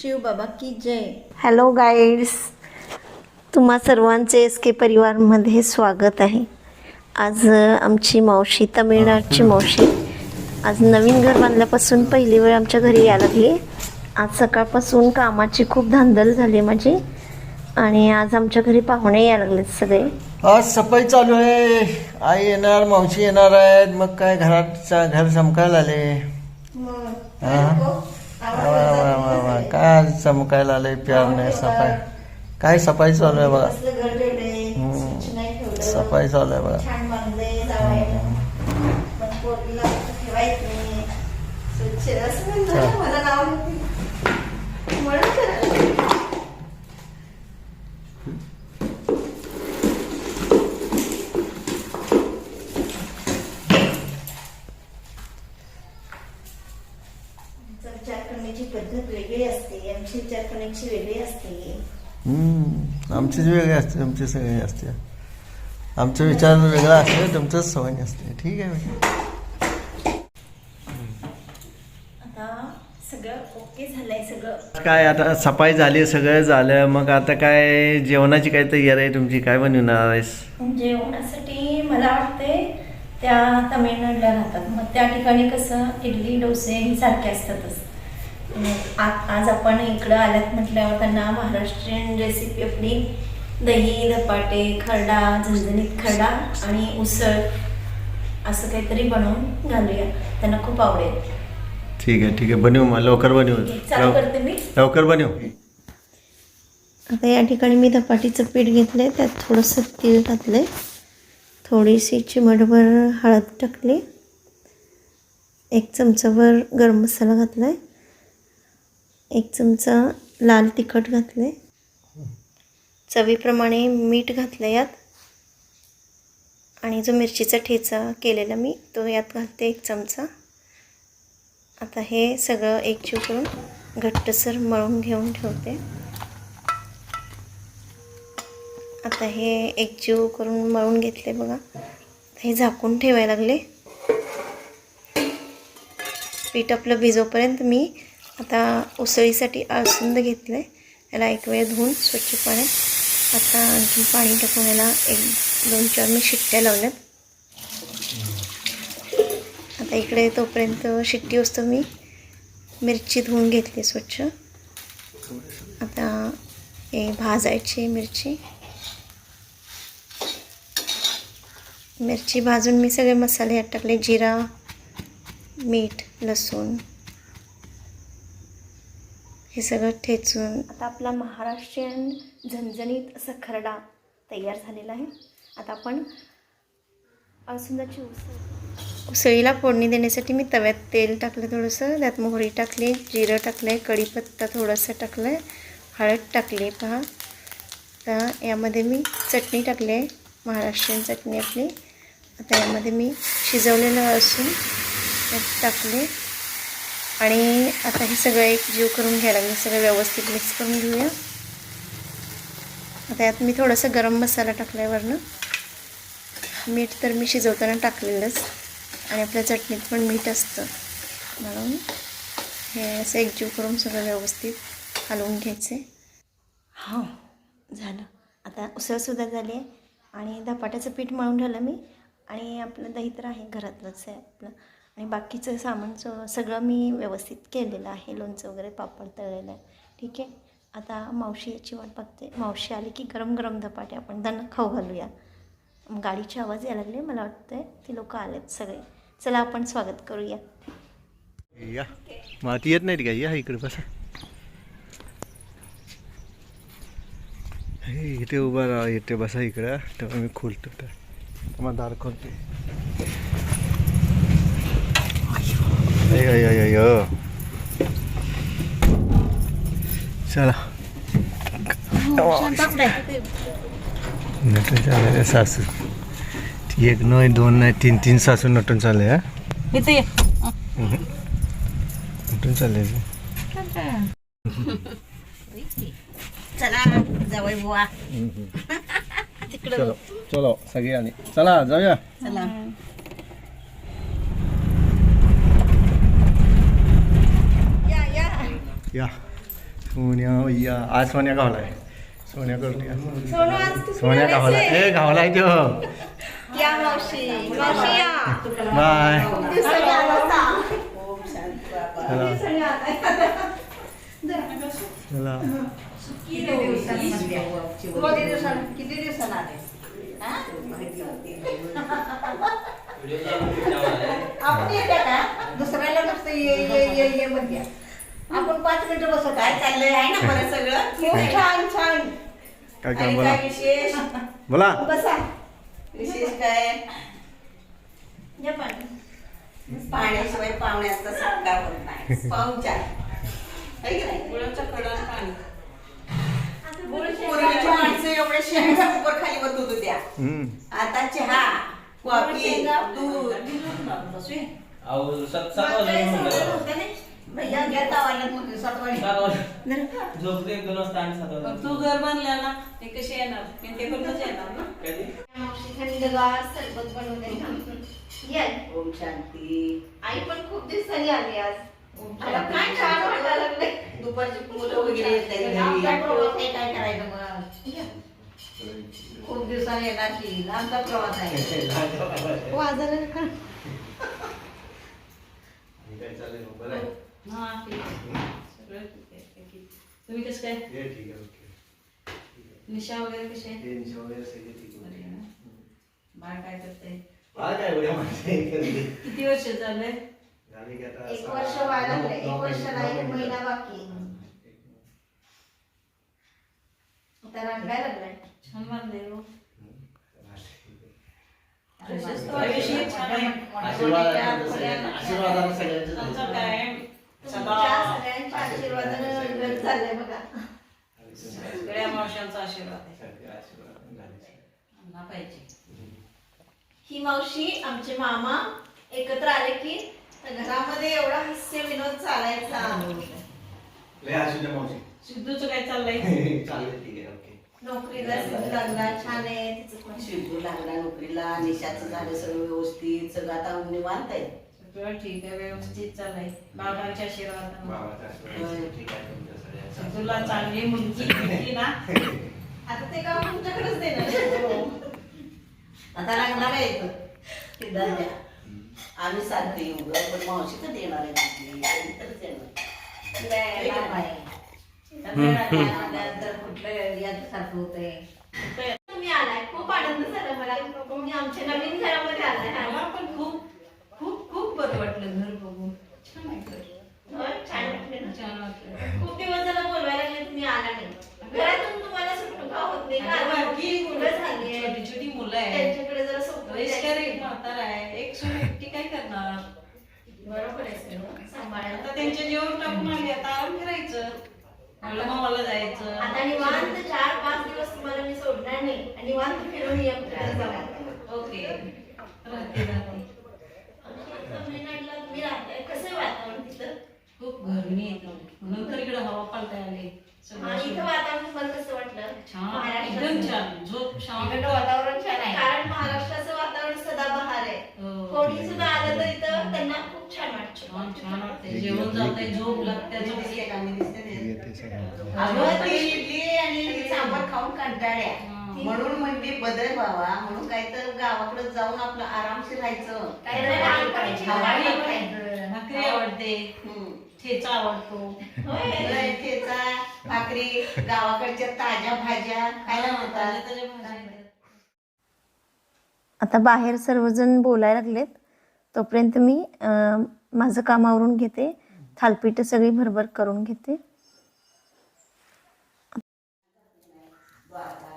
शिवबाबा की जय. Hello guides तुम्हा सर्वांचे एस के परिवारमध्ये स्वागत आहे. आज आमची मावशी तमिळनाडची मावशी आज नवीन घर बांधल्यापासून पहिली वेळ आमच्या घरी यायला लागली. आज सकाळपासून कामाची खूप धांदल झाली माझी आणि आज आमच्या घरी पाहुणे यायला लागलेत सगळे. आज सफाई चालू आहे. आई येणार मावशी येणार आहेत. मग काय घरात घर चमकायला आले. हा? काय चमकायला आले प्यारने सफाई. काय सफाई चालू आहे बघा. सफाई चालू आहे बघा छान बांधले जावायला पण पोरीला ठेवायचं नाही स्वच्छ असं म्हणलं, मला नाव घेते. म्हणून करायला. आमचा विचार करण्याची पद्धत वेगळी असते आमची वेगळी असते. हम्म. आमचीच वेगळी असते तुमची सगळी असते. आमचा विचार वेगळा असते तुमचंच सवय असते ठीक आहे आता सगळं ओके झालंय सगळं. काय आता सफाई झाली सगळं झालं. मग आता काय जेवणाची काय तयारी आहे तुमची? काय बनवणार आहेस? जेवणासाठी मला वाटते त्या तमिळनाडूला राहतात. मग त्या ठिकाणी कसं इडली डोसे सारखे असतातच. आज आपण इकडं आल्यात म्हटल्यावर त्यांना महाराष्ट्रीयन रेसिपी आपली दही धपाटे खरडा झणझणीत खरडा आणि उसळ असं काहीतरी बनवून घालूया. त्यांना खूप आवडेल. ठीक आहे ठीक आहे. बनवू मग. लवकर बनवू. चालू लव- करते मी. लवकर बनवू. आता या ठिकाणी मी धपाटीचं पीठ घेतलं आहे त्यात थोडंसं तीळ घातलं आहे थोडीशी चिमटभर हळद टाकली. एक चमचाभर गरम मसाला घातला आहे एक चमचा लाल तिखट घातलं. आहे चवीप्रमाणे मीठ घातलं यात. आणि जो मिरचीचा ठेचा केलेला मी तो यात घालते एक चमचा. आता हे सगळं एकजीव करून घट्टसर मळून घेऊन ठेवते. आता हे एकजीव करून मळून घेतले बघा. हे झाकून ठेवायला लागले. पीठ आपलं भिजोपर्यंत मी आता उसळीसाठी आसंद घेतलं आहे याला एक वेळ धुवून स्वच्छ पाण्यात आता आणखी पाणी टाकून याला एक दोन चार मी शिट्ट्या लावल्यात. आता इकडे तोपर्यंत शिट्टी असतो मी मिरची धुवून घेतली स्वच्छ. आता हे भाजायची मिरची. मिरची भाजून मी सगळे मसाले यात टाकले. जिरा मीठ लसूण. हे सगळं ठेचून आता आपला महाराष्ट्रीयन झणझणीत असा खरडा तयार झालेला आहे. आता आपण आसुंदाची उसळ. उसळीला फोडणी देण्यासाठी मी तव्यात तेल टाकलं थोडंसं. त्यात मोहरी टाकली जिरं टाकलं आहे कढीपत्ता थोडंसं टाकलं आहे हळद टाकली पहा. तर यामध्ये मी चटणी टाकली आहे महाराष्ट्रीयन चटणी आपली. आता यामध्ये मी शिजवलेलं त्यात टाकले आणि आता हे सगळं एक जीव करून घ्यायला मी सगळं व्यवस्थित मिक्स करून घेऊया. आता यात मी थोडंसं गरम मसाला टाकल्यावरनं मीठ तर मी शिजवताना टाकलेलंच. आणि आपल्या चटणीत पण मीठ असतं. म्हणून हे असं एकजीव करून सगळं व्यवस्थित हलवून आहे हो झालं. आता उसळसुद्धा झाली आहे. आणि धपाट्याचं पीठ मळून ठेवलं मी. आणि आपलं दही तर आहे घरातलंच आहे आपलं. आणि बाकीचं सामान सगळं मी व्यवस्थित केलेलं आहे. लोणचं वगैरे पापड तळलेलं आहे. ठीक आहे? आता मावशी याची वाट बघते. मावशी आली की गरम गरम धपाटे आपण त्यांना खाऊ घालूया. गाडीचे आवाज यायला लागले मला वाटतंय. ती लोक आलेत सगळे. चला आपण स्वागत करूया. या. माती येत नाही का? या इकडे बसा. हे इथे उभा राहा. इथे बसा इकडं. तेव्हा मी खोलतो तर. मग दार खोलते. अय, अय, अय, चला नटून चालले सासू एक नाही दोन नाही तीन तीन सासू नटून चालले हा इथे नटून चालले चला बुवा चलो चलो सगळे आले चला जाऊया चला या। सोन्या भैया आज सोन्या गावला आहे सोन्या करून या सोनू आज तू सोन्या गावला ए गावला आहे तो या मावशी मावशी? या बाय। दिवसांनी आला होता. चला। दिवसांनी आलाय. चला। किती दिवसांनी किती दिवसांनी आले? हा? आपण येत्या का? दुसऱ्याला नुसतं ये ये ये ये म्हणत्या आपण पाच मिनिटं बसू. काय चाललंय? आहे ना बरं सगळं? खूप छान छान. काय काय आणि बोला? काय विशेष? बोला. बसा. विशेष काय? पण. पाण्याशिवाय पाहुण्याचा सत्कार होत नाही. पाहुणचार है की नाही? गुळाच्या कडात पाणी. पूर्वीची माणसं एवढ्या खाली त्या हम्म. आता चहा कॉफी दूध. अहो सात सात मागच्या वेळेस भैया सातवाडी झोपते एक दोन वाजता आणि सात वाजता तू घर बांधला ना ते कसे येणार मी ते करूनच येणार ना कधी मावशी थंडगार सरबत बनवलंय. या. ओम शांती आई पण खूप दिवसांनी आली आज ओम मला शांती. काय छान वाटायला लागलंय. दुपारची मुलं वगैरे. आमचा प्रवास आहे काय करायचं मग. खूप दिवसांनी येणार की आमचा प्रवास आहे वाजायला का? काय चालेल बरं आहे हा ठीक आहे सगळं ठीक आहे ठीक आहे. तुम्ही कसं काय ये ठीक आहे ओके निशा वगैरे कसे आहे टेन्शन वगैरे सगळे ठीक बरी होते आहे ना? बाळ काय करते मला काय उद्या माहिती आहे. किती वर्ष झालंय झाली की आता एक सहा- वर्ष व्हायला लागलंय. एक नऊ- वर्षाला नऊ एक मिनिटं. महिना बाकी आहे. आता रंगायला लागलाय. छान बांधले हो विशेष छान आहे. आशीर्वाद आशीर्वादाने सगळ्यांचं आमचा झालं. काय तुमच्या सगळ्यांच्या आशीर्वादानं घर झालंय बघा. सगळ्या मावशांचा आशीर्वाद आहे. आणला पाहिजे. ही मावशी आमचे मामा एकत्र आले की घरामध्ये एवढा हास्य विनोद चालायचा. लय असू द्या मावशी. सिद्धूचं काय चाललंय? चालेल ठीक आहे ओके. नोकरीला लागला छान आहे. तिचं पण शिवू लागला नोकरीला निशाचं झालं सगळं व्यवस्थित सगळं आता निवांत आहे. सगळं ठीक आहे व्यवस्थित चाललंय. बाबांच्या आशीर्वाद बाबाचा आशीर्वाद ठीक आहे तुमच्या सगळ्यांचा. तुला चांगली मुलगी भेटली ना. आता ते काम तुमच्याकडेच देणार आता लागणार आहे. ते द्या. आम्ही सारखं येऊ पण मावशी कधी येणार आहे तुम्ही आलाय. खूप आनंद झाला मला. तुम्ही आमच्या नवीन घरामध्ये आलाय. पण खूप खूप बरं वाटलं घर बघून छान आहे घर होय, छान वाटलं ना छान वाटलं खूप दिवस झाला बोलवायला लागले तुम्ही आला नाही घरातून तुम्हाला सुटका होत नाही आणि कारण बारकी की मुलं झाली आहेत. छोटी छोटी मुलं आहेत त्यांच्याकडे जरा सोपं वयस्कर एक द्यायचं. म्हातारा आहे एक सून एकटी काय करणार बरोबर आहे सगळं सांभाळायला आता त्यांच्या जीवन टाकून आली आता आराम करायचं म्हणलं मामाला जायचं आता निवांत चार पाच दिवस तुम्हाला मी सोडणार नाही आणि निवांत फिरून ये आपल्याला जाऊया. ओके राहते राहते तमिळनाडूला तुम्ही राहताय कसं आहे वातावरण तिथं खूप गरमी येतो म्हणून तर इकडे हवा आले इथं सुरू. वातावरण तुम्हाला कसं वाटलं छान महाराष्ट्राचं? एकदम छान झोप शांत वातावरण छान आहे कारण महाराष्ट्राचं वातावरण सदाबहार आहे हो. कोणी सुद्धा आलं तर इथं त्यांना खूप छान वाटतं छान छान वाटते जेवण जाते झोप लागते झोप? येते सगळं. अगं ती इडली आणि सांबार खाऊन कंटाळ्या हा. म्हणून म्हणते बदल व्हावा म्हणून काहीतर गावाकडे जाऊन आपलं आरामशीर राहायचं खायचं. भाकरी आवडते हम्म. ठेचा आवडतो होय. ठेचा भाकरी गावाकडच्या ताज्या भाज्या खायला ताज्या म्हणतात. आता बाहेर सर्वजण बोलायला लागलेत तोपर्यंत मी अं, माझं कामावरून घेते थालपीठं सगळी भरभर करून घेते द्वारका,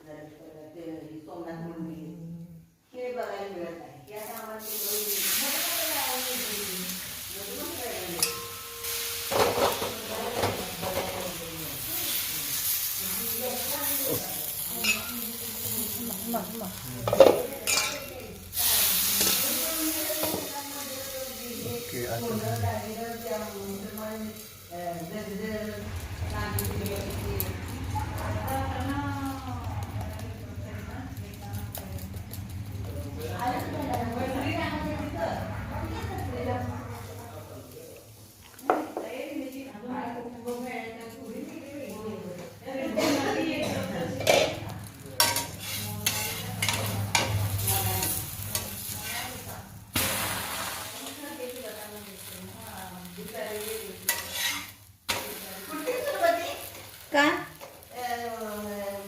परत ते सोमनाथ मंदिर हे बघायला मिळत नाही या कामात ओके आता जर का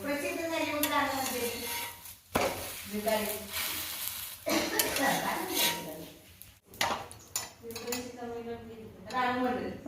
प्रसिद्ध झाली म्हणून रानामध्ये. भिकारी. रानू म्हणलं. रानू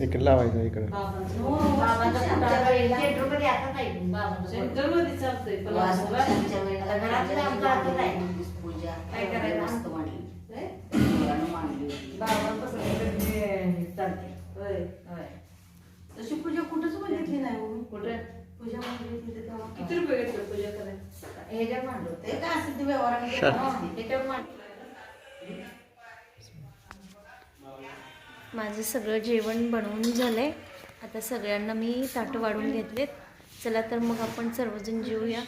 मांडली होती. होय. तशी पूजा कुठंच बघितली नाही हो मी. पूजा मांडली. किती रुपये घेतले पूजा करायला ह्याच्यावर मांडलं. ते काय असेल ते व्यवहारामध्ये मांडलं. माझं सगळं जेवण बनवून झालंय. आता सगळ्यांना मी ताटं वाढून घेतलेत. चला तर मग आपण सर्वजण जेवूया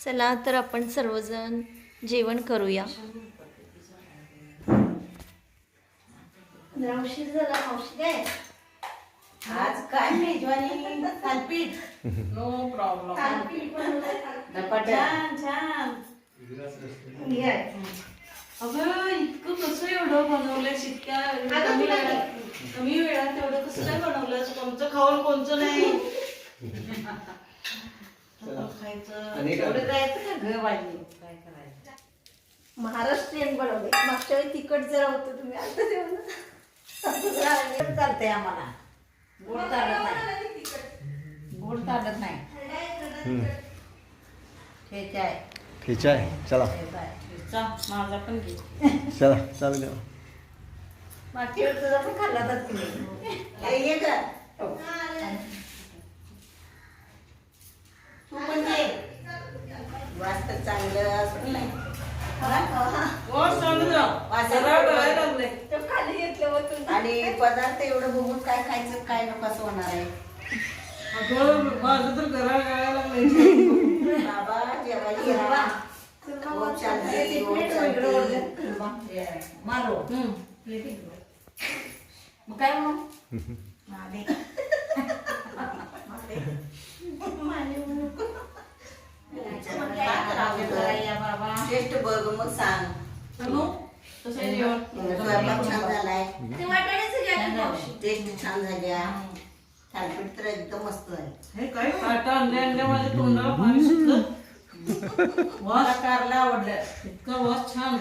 चला तर आपण सर्वजण जेवण करूया. जरा उशीर झाला मावशी काय आज काय मेजवानी? थालपीठ नो प्रॉब्लेम थालीपीठ बनवलंय, थालीपीठ. धपाटे. छान छान. अगं इतकं कसं एवढं बनवलंय इतक्या अगं, कमी तुला वेळात? कमी वेळात एवढं कसं काय बनवलं कोणचं खाऊन कोणचं नाही? खायचं. आणि काय? एवढं जायचं का घर वाढली काय करायचं? महाराष्ट्रीयन बनवले. मागच्या वेळी तिखट जरा होतं तुम्ही आता जेवण चालतंय चालतंय आम्हाला. गोड चालत नाही. गोड चालत नाही. ठेचा आहे. चला. ठेचा आहे. चा, माझा पण घे. चला चालू द्या मागच्या वेळी तुझा पण खाल्ला तर तुम्ही. हे ये ग. तू पण ये. वास्त चांगलं असं नाही. गोड वास सरळ डोळे लागले होतं आणि पदार्थ एवढं बघून काय खायचं काय नको असं होणार आहे. अगं माझं तर घरा गळायला बाबा. खूप खूप. मारो. मग काय म्हणू. टेस्ट बघ मग सांग. स्वयंपाक छान झालाय टेस्ट छान झाल्या थालपीठ तर एकदम मस्त आहे हे तोंडाला पाणी सुटलं मला कारला आवडलं इतका वास छान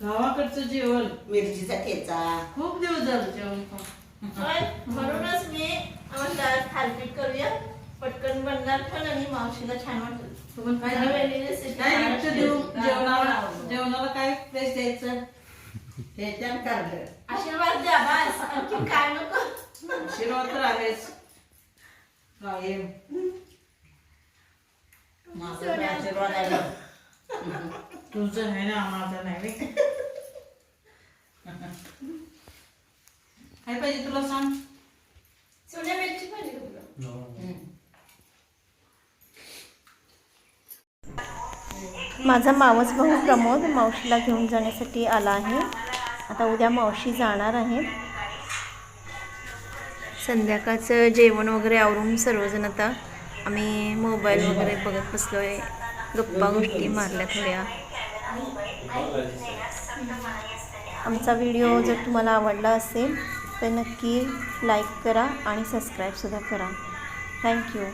गावाकडचं जेवण मिरचीचा ठेचा खूप दिवस झालं जेवण म्हणूनच मी थालपीठ करूया पटकन बनणार पण आणि मावशीला छान वाटलं काय. जेवणाला जेवणाला काय प्लेस द्यायचं ठेच्यान कारलं आशीर्वाद द्या बस आणखी काय नको आशीर्वाद तर आहेच कायम माझा तर आशीर्वाद आहे तुझं आहे ना माझं नाही. काय पाहिजे तुला सांग सोन्या मिरची तुला माझा मावस भाऊ प्रमोद मावशीला घेऊन जाण्यासाठी आला आहे. आता उद्या मावशी जाणार आहे संध्याकाळचं जेवण वगैरे आवरून सर्वजण आता आम्ही मोबाईल वगैरे बघत बसलो आहे गप्पा गोष्टी मारल्या थोड्या. आमचा व्हिडिओ जर तुम्हाला आवडला असेल तर नक्की लाईक करा आणि सबस्क्राईबसुद्धा करा. थँक्यू.